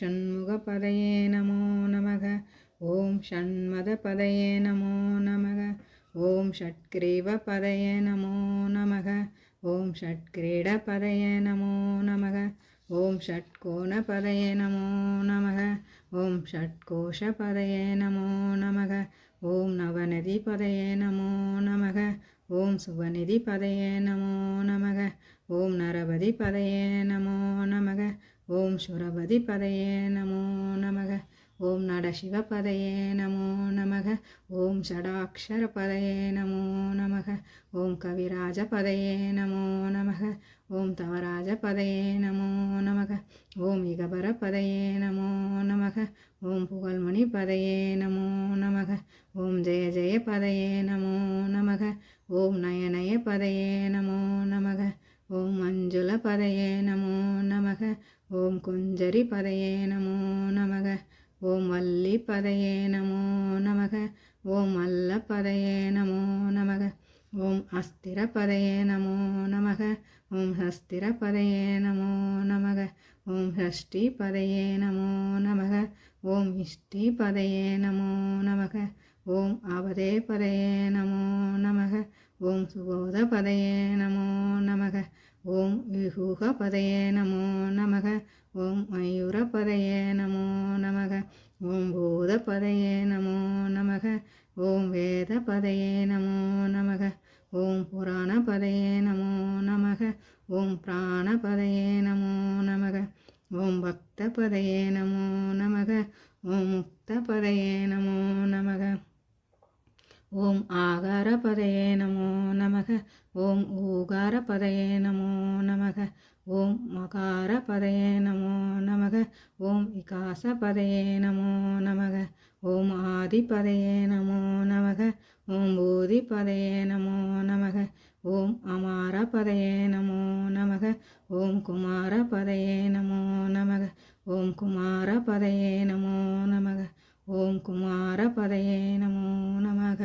ஷண்முகபதயே நமோ நமக. ஓம் ஷண்மதபதயே நமோ நமக. ஓம் ஷட்கிரீவபதயே நமோ நமக. ஓம் ஷட்கிரீடபதயே நமோ நமக. ஓம் ஷட்கோணபதயே நமோ நமக. ஓம் ஷட்கோஷபதயே நமோ நமக. ஓம் நவநதிபதயே நமோ நமக. ஓம் சுபநிதிபதயே நமோ நமக. ஓம் நரபதிபதயே நமோ நமக. ஓம் சுரபதி பதையே நமோ நமக ஓம் நடசிவபதயே நமோ நமக ஓம் ஷடாட்சரபதயே நமோ நமக ஓம் கவிராஜபதயே நமோ நமக ஓம் தவராஜபதயே நமோ நமக ஓம் இகபரபதயே நமோ நமக ஓம் புகழ்மணி பதையே நமோ நமக ஓம் ஜெய ஜெய பதையே நமோ நமக ஓம் நயநய பதையே நமோ நமக ஓம் மஞ்சுள பதையே நமோ நமக ஓம் குஞ்சரி பதையே நமோ நமக. ஓம் வள்ளி பதையே நமோ நமக. ஓம் அல்ல பதையே நமோ நமக. ஓம் அஸ்திர பதையே நமோ நமக. ஓம் ஹஸ்திர பதையே நமோ நமக. ஓம் ஷஷ்டி பதையே நமோ நமக. ஓம் இஷ்டி பதையே நமோ நமக. ஓம் அவதே பதையே நமோ நமக. ஓம் சுபோத பதையே நமோ நமக நமோ நமக ஓம் மயூரபதயே நமோ நமக ஓம் பூதபதயே நமோ நமக ஓம் வேதபதயே நமோ நமக ஓம் புராணபதயே நமோ நமக ஓம் பிராணபதயே நமோ நமக ஓம் பக்தபதயே நமோ நமக ஓம் முக்தபதயே நமோ நமக ஓம் ஆகார பதயே நமோ நமக ஓம் ஊகார பதயே நமோ நமக ஓம் மகார பதையே நமோ நமக. ஓம் இகாச பதையே நமோ நமக. ஓம் ஆதி பதையே நமோ நமக. ஓம் பூதி பதையே நமோ நமக. ஓம் அமார பதையே நமோ நமக. ஓம் குமார பதையே நமோ நமக. ஓம் குமார பதையே நமோ நமக. ஓம் குமார பதையே நமோ நமக.